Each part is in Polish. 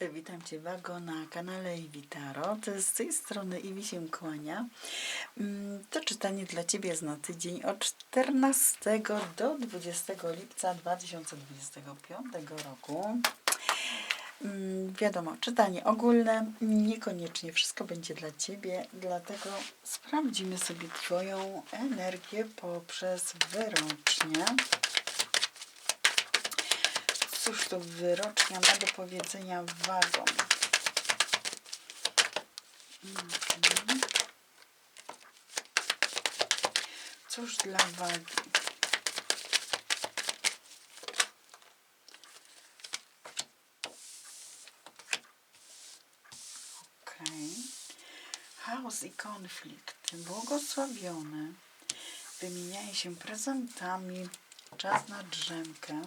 Witam Cię Wago na kanale Iwitaro. To z tej strony Iwi się kłania. Mm, To czytanie dla Ciebie na tydzień od 14 do 20 lipca 2025 roku. Mm, Wiadomo, czytanie ogólne, niekoniecznie wszystko będzie dla Ciebie, dlatego sprawdzimy sobie Twoją energię poprzez wyrocznie. Cóż to wyrocznia ma do powiedzenia wagom? Mhm. Cóż dla wagi? Okej. Chaos i konflikt. Błogosławiony. Wymieniają się prezentami. Czas na drzemkę.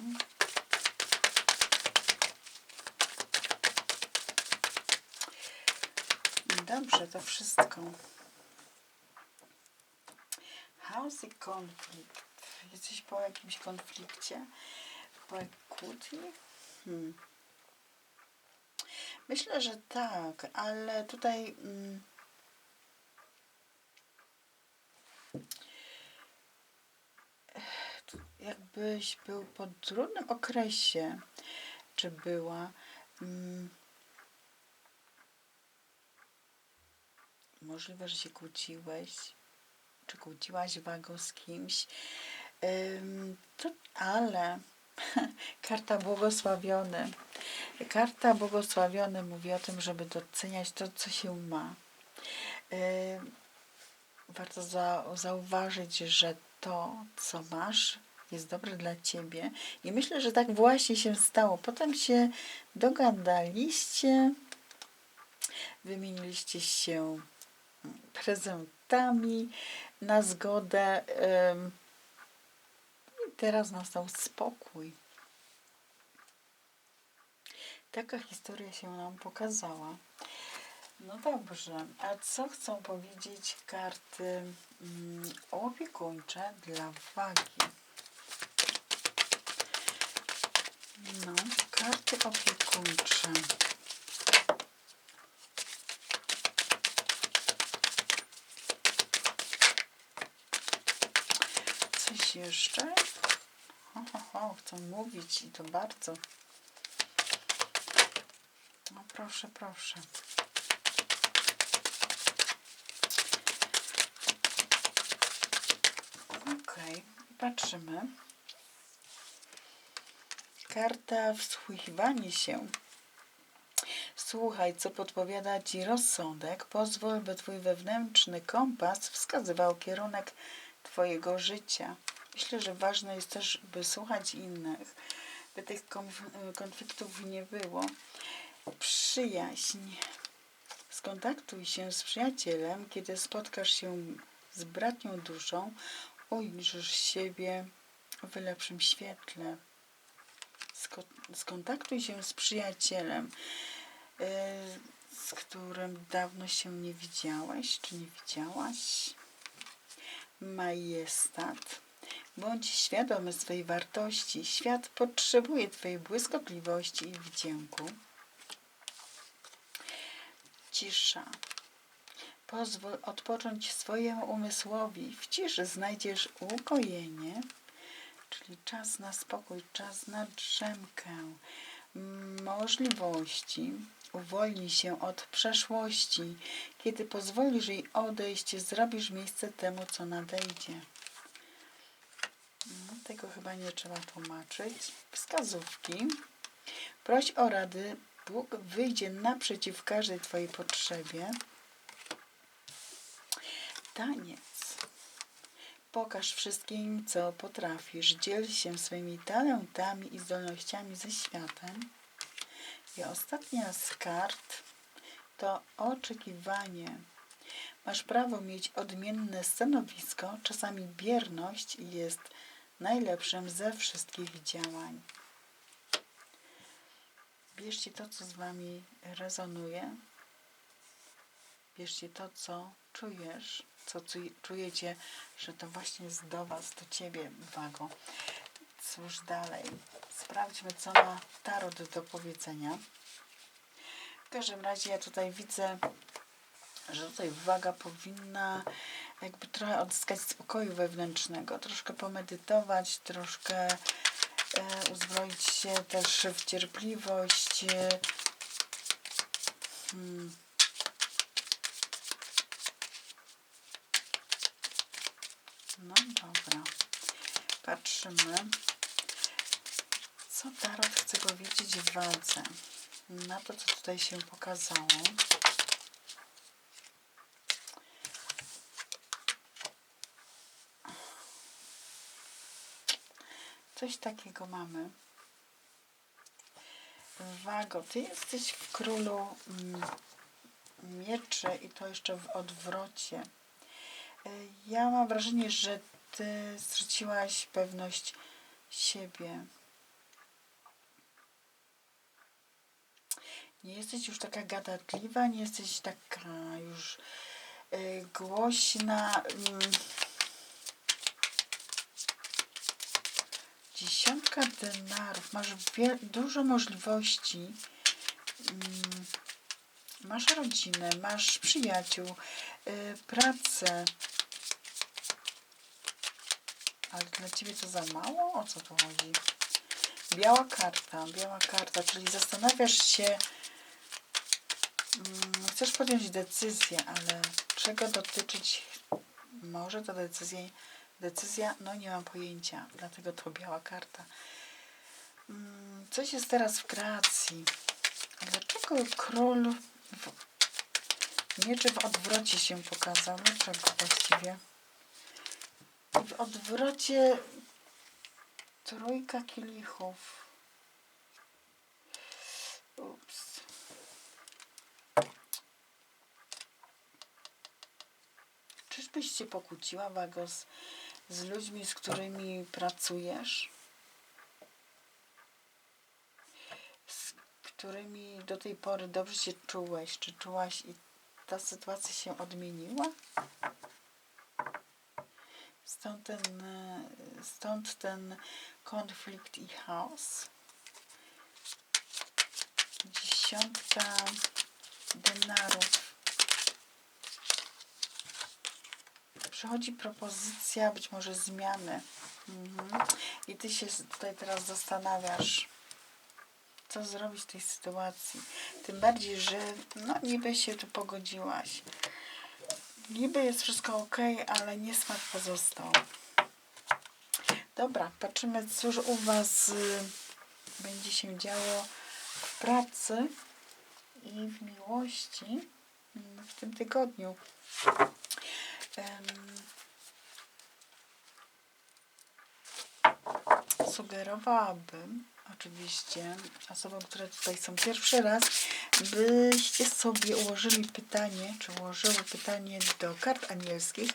Dobrze, to wszystko. Chaos i konflikt. Jesteś po jakimś konflikcie? Po kłótni? Hmm. Myślę, że tak, ale tutaj mm, jakbyś był po trudnym okresie, czy była. Mm, Możliwe, że się kłóciłeś, czy kłóciłaś wago z kimś. To, ale karta błogosławiony. Karta błogosławiony mówi o tym, żeby doceniać to, co się ma. Warto za, zauważyć, że to, co masz, jest dobre dla ciebie. I myślę, że tak właśnie się stało. Potem się dogadaliście, wymieniliście się prezentami na zgodę. I teraz nastał spokój. Taka historia się nam pokazała. No dobrze, a co chcą powiedzieć karty mm, opiekuńcze dla wagi? No, karty opiekuńcze. Coś jeszcze? Ho, ho, ho, chcą mówić i to bardzo. No proszę, proszę. Okej, patrzymy. Karta wsłuchiwanie się. Słuchaj, co podpowiada Ci rozsądek. Pozwól, by Twój wewnętrzny kompas wskazywał kierunek Twojego życia. Myślę, że ważne jest też, by słuchać innych, by tych konf- konfliktów nie było. Przyjaźń. Skontaktuj się z przyjacielem, kiedy spotkasz się z bratnią duszą, ujrzysz siebie w lepszym świetle. Sko- skontaktuj się z przyjacielem, yy, z którym dawno się nie widziałeś, czy nie widziałaś. Majestat. Bądź świadomy swej wartości. Świat potrzebuje Twojej błyskotliwości i wdzięku. Cisza. Pozwól odpocząć swojemu umysłowi. W ciszy znajdziesz ukojenie, czyli czas na spokój, czas na drzemkę, możliwości. Uwolnij się od przeszłości. Kiedy pozwolisz jej odejść, zrobisz miejsce temu, co nadejdzie. No, tego chyba nie trzeba tłumaczyć. Wskazówki. Proś o rady. Bóg wyjdzie naprzeciw każdej Twojej potrzebie. Taniec. Pokaż wszystkim, co potrafisz. Dziel się swoimi talentami i zdolnościami ze światem. I ostatnia z kart to oczekiwanie. Masz prawo mieć odmienne stanowisko. Czasami bierność jest najlepszym ze wszystkich działań. Bierzcie to, co z Wami rezonuje. Bierzcie to, co czujesz, co czujecie, że to właśnie jest do Was, do Ciebie, Wago. Cóż dalej? Sprawdźmy, co ma Tarot do powiedzenia. W każdym razie ja tutaj widzę, że tutaj waga powinna jakby trochę odzyskać spokoju wewnętrznego, troszkę pomedytować, troszkę e, uzbroić się też w cierpliwość. Hmm. No dobra. Patrzymy. Co Tarot chce powiedzieć w wadze? Na to, co tutaj się pokazało. Coś takiego mamy. Wago, ty jesteś w królu mm, mieczy i to jeszcze w odwrocie. Y, Ja mam wrażenie, że ty straciłaś pewność siebie. Nie jesteś już taka gadatliwa, nie jesteś taka już y, głośna. Mm. Dziesiątka denarów. Masz dużo możliwości. Mm. Masz rodzinę, masz przyjaciół, y, pracę. Ale dla ciebie to za mało? O co tu chodzi? Biała karta, biała karta, czyli zastanawiasz się, mm, chcesz podjąć decyzję, ale czego dotyczyć może ta decyzja? Decyzja, no nie mam pojęcia, dlatego to biała karta. Mm, Coś jest teraz w kreacji. Dlaczego król w mieczy w odwrocie się pokazał? Dlaczego właściwie? W odwrocie trójka kielichów. Ups. Czyżbyś się pokłóciła, Wagos, z ludźmi, z którymi pracujesz? Z którymi do tej pory dobrze się czułeś, czy czułaś i ta sytuacja się odmieniła? Stąd ten, e, stąd ten konflikt i chaos. Dziesiątka denarów. Przychodzi propozycja być może zmiany. Mhm. I ty się tutaj teraz zastanawiasz, co zrobić w tej sytuacji. Tym bardziej, że no niby się tu pogodziłaś. Niby jest wszystko ok, ale niesmak pozostał. Dobra, patrzymy, cóż u Was y, będzie się działo w pracy i w miłości w tym tygodniu. Sugerowałabym oczywiście osobom, które tutaj są pierwszy raz, byście sobie ułożyli pytanie, czy ułożyły pytanie do kart anielskich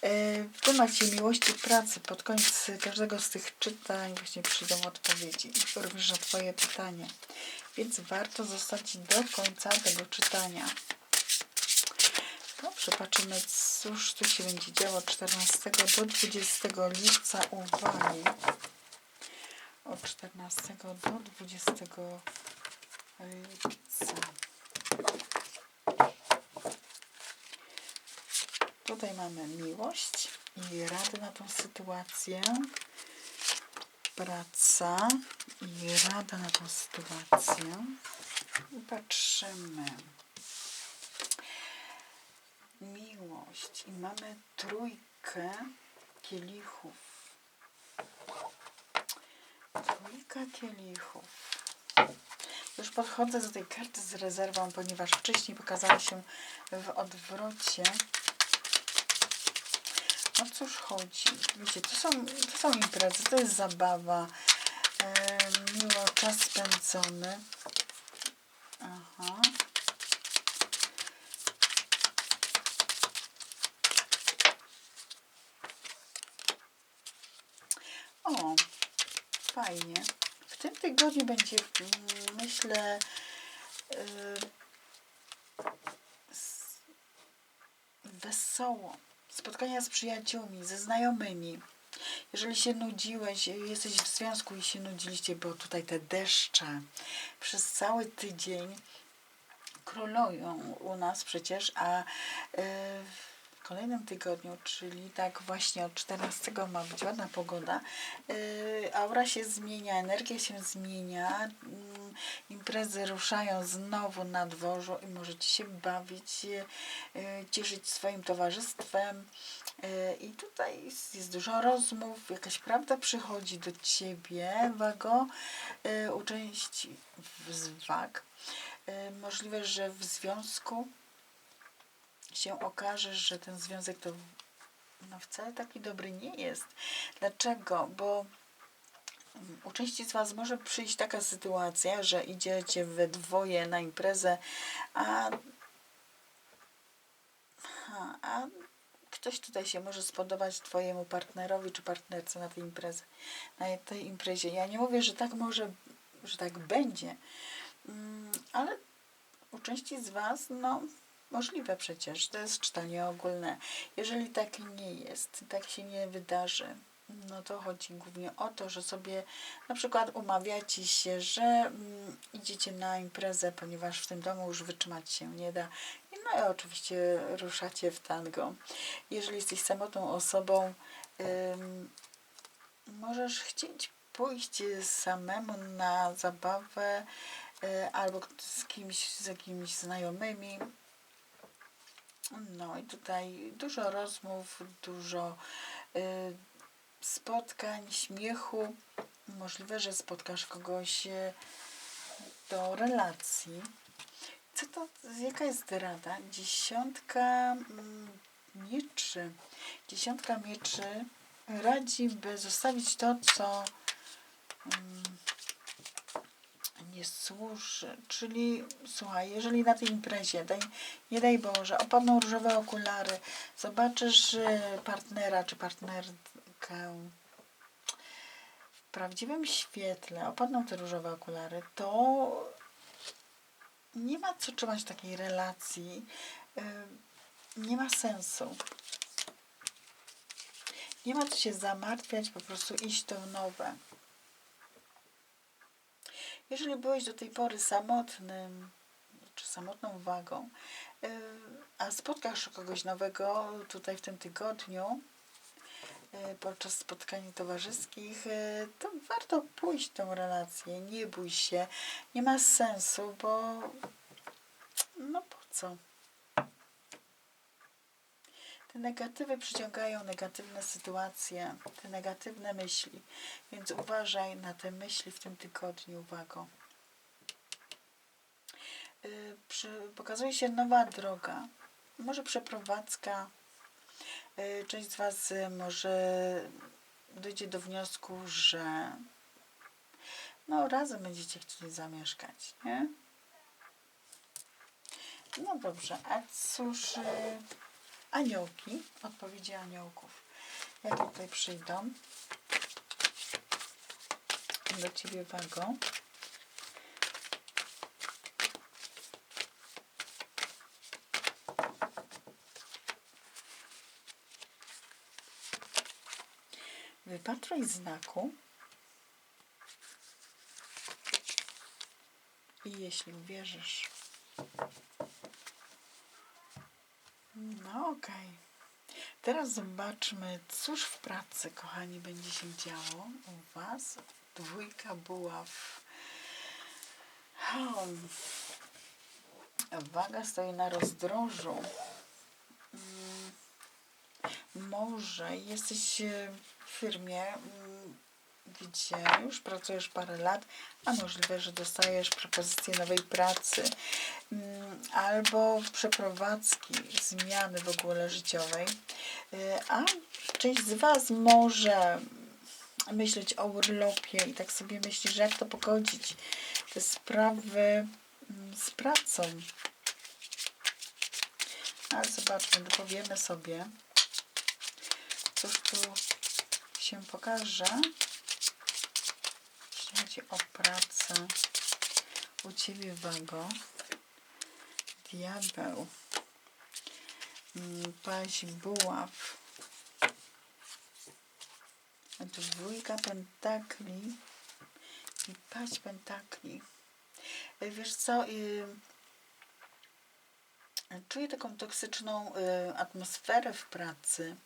e, w temacie miłości pracy. Pod koniec każdego z tych czytań właśnie przyjdą odpowiedzi, również na Twoje pytanie. Więc warto zostać do końca tego czytania. Dobrze, patrzymy, cóż tu się będzie działo od 14 do 20 lipca. Uwagi. Od 14 do 20 lipca. Tutaj mamy miłość i rady na tą sytuację. Praca i rada na tą sytuację. I patrzymy miłość i mamy trójkę kielichów. Trójka kielichów. Już podchodzę do tej karty z rezerwą, ponieważ wcześniej pokazała się w odwrocie. O cóż chodzi? Wiecie, to są, to są imprezy, to jest zabawa. Miło czas spędzony. Aha. O, fajnie. W tym tygodniu będzie, mm, myślę, yy, s- wesoło. Spotkania z przyjaciółmi, ze znajomymi. Jeżeli się nudziłeś, jesteś w związku i się nudziliście, bo tutaj te deszcze przez cały tydzień królują u nas przecież, a y, w kolejnym tygodniu, czyli tak właśnie od 14 ma być ładna pogoda, y, aura się zmienia, energia się zmienia, mm, imprezy ruszają znowu na dworzu i możecie się bawić, y, cieszyć swoim towarzystwem. Y, I tutaj jest, dużo rozmów, jakaś prawda przychodzi do ciebie, wago, u części z wag. Możliwe, że w związku się okaże, że ten związek to no, wcale taki dobry nie jest. Dlaczego? Bo mm, u części z Was może przyjść taka sytuacja, że idziecie we dwoje na imprezę, a, a ktoś tutaj się może spodobać Twojemu partnerowi czy partnerce na tej imprezie. Na tej imprezie. Ja nie mówię, że tak może, że tak będzie, mm, ale u części z Was, no możliwe przecież, to jest czytanie ogólne. Jeżeli tak nie jest, tak się nie wydarzy, no to chodzi głównie o to, że sobie na przykład umawiacie się, że mm, idziecie na imprezę, ponieważ w tym domu już wytrzymać się nie da. No i oczywiście ruszacie w tango. Jeżeli jesteś samotną osobą, ym, możesz chcieć pójść samemu na zabawę y, albo z kimś, z jakimiś znajomymi. No i tutaj dużo rozmów, dużo y, spotkań, śmiechu. Możliwe, że spotkasz kogoś y, do relacji. Co to, jaka jest rada? Dziesiątka mm, mieczy. Dziesiątka mieczy radzi, by zostawić to, co mm, nie służy. Czyli słuchaj, jeżeli na tej imprezie, daj, nie daj Boże, opadną różowe okulary, zobaczysz partnera czy partnerkę w prawdziwym świetle, opadną te różowe okulary, to nie ma co trzymać takiej relacji. y, Nie ma sensu. Nie ma co się zamartwiać, po prostu iść to nowe. Jeżeli byłeś do tej pory samotnym, czy samotną wagą, y, a spotkasz kogoś nowego tutaj w tym tygodniu, y, podczas spotkań towarzyskich, y, to warto pójść w tą relację. Nie bój się. Nie ma sensu, bo no po co? Te negatywy przyciągają negatywne sytuacje, te negatywne myśli, więc uważaj na te myśli w tym tygodniu, uwago. Yy, przy, pokazuje się nowa droga, może przeprowadzka. Yy, część z Was y, może dojdzie do wniosku, że no razem będziecie chcieli zamieszkać, nie? No dobrze, a cóż, y, aniołki, odpowiedzi aniołków. Jakie tutaj przyjdą? Do Ciebie wago. Wypatruj znaku i jeśli uwierzysz, no okej. Teraz zobaczmy, cóż w pracy, kochani, będzie się działo u Was. Dwójka buław. Hmm. Waga stoi na rozdrożu. Mm. Może jesteś e, w firmie, mm, gdzie już pracujesz parę lat, a możliwe, że dostajesz propozycję nowej pracy mm, albo przeprowadzki, zmiany w ogóle życiowej, Y, a część z Was może myśleć o urlopie i tak sobie myśli, że jak to pogodzić te sprawy mm, z pracą. Ale zobaczmy, dopowiemy sobie, cóż tu się pokaże chodzi o pracę u Ciebie, Wago. Diabeł. Mm, Paź buław. Dwójka pentakli i paź pentakli. E, Wiesz co, y, Czuję taką toksyczną y, atmosferę w pracy.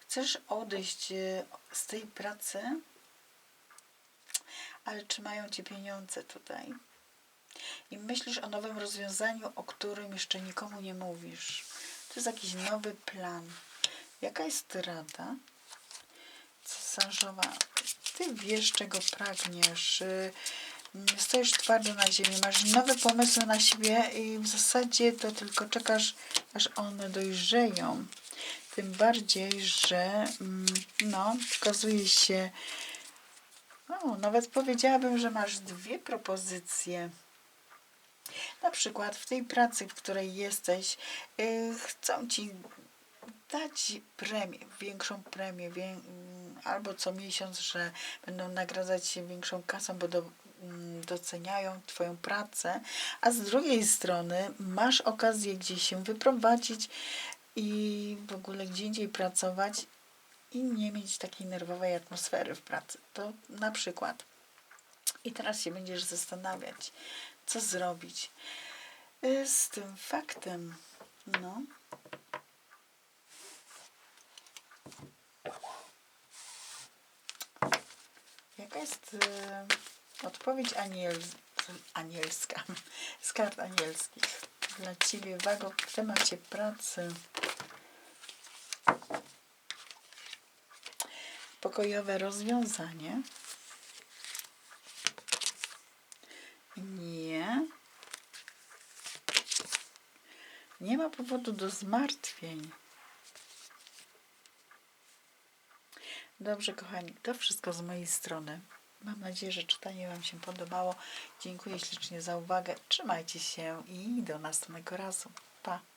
Chcesz odejść y, z tej pracy, ale trzymają cię pieniądze tutaj. I myślisz o nowym rozwiązaniu, o którym jeszcze nikomu nie mówisz. To jest jakiś nowy plan. Jaka jest rada? Cesarzowa, ty wiesz, czego pragniesz. y, Stoisz twardo na ziemi, masz nowe pomysły na siebie i w zasadzie to tylko czekasz, aż one dojrzeją. Tym bardziej, że mm, no, pokazuje się. O, nawet powiedziałabym, że masz dwie propozycje. Na przykład w tej pracy, w której jesteś, y, chcą ci dać premię, większą premię, albo co miesiąc, że będą nagradzać się większą kasą, bo do, mm, doceniają Twoją pracę, a z drugiej strony masz okazję gdzieś się wyprowadzić i w ogóle gdzie indziej pracować i nie mieć takiej nerwowej atmosfery w pracy. To na przykład. I teraz się będziesz zastanawiać, co zrobić y, z tym faktem. No. Jaka jest y, odpowiedź aniel, anielska z kart anielskich dla Ciebie, Wago, w temacie pracy? Pokojowe rozwiązanie. Nie. Nie ma powodu do zmartwień. Dobrze, kochani, to wszystko z mojej strony. Mam nadzieję, że czytanie Wam się podobało. Dziękuję ślicznie za uwagę. Trzymajcie się i do następnego razu. Pa!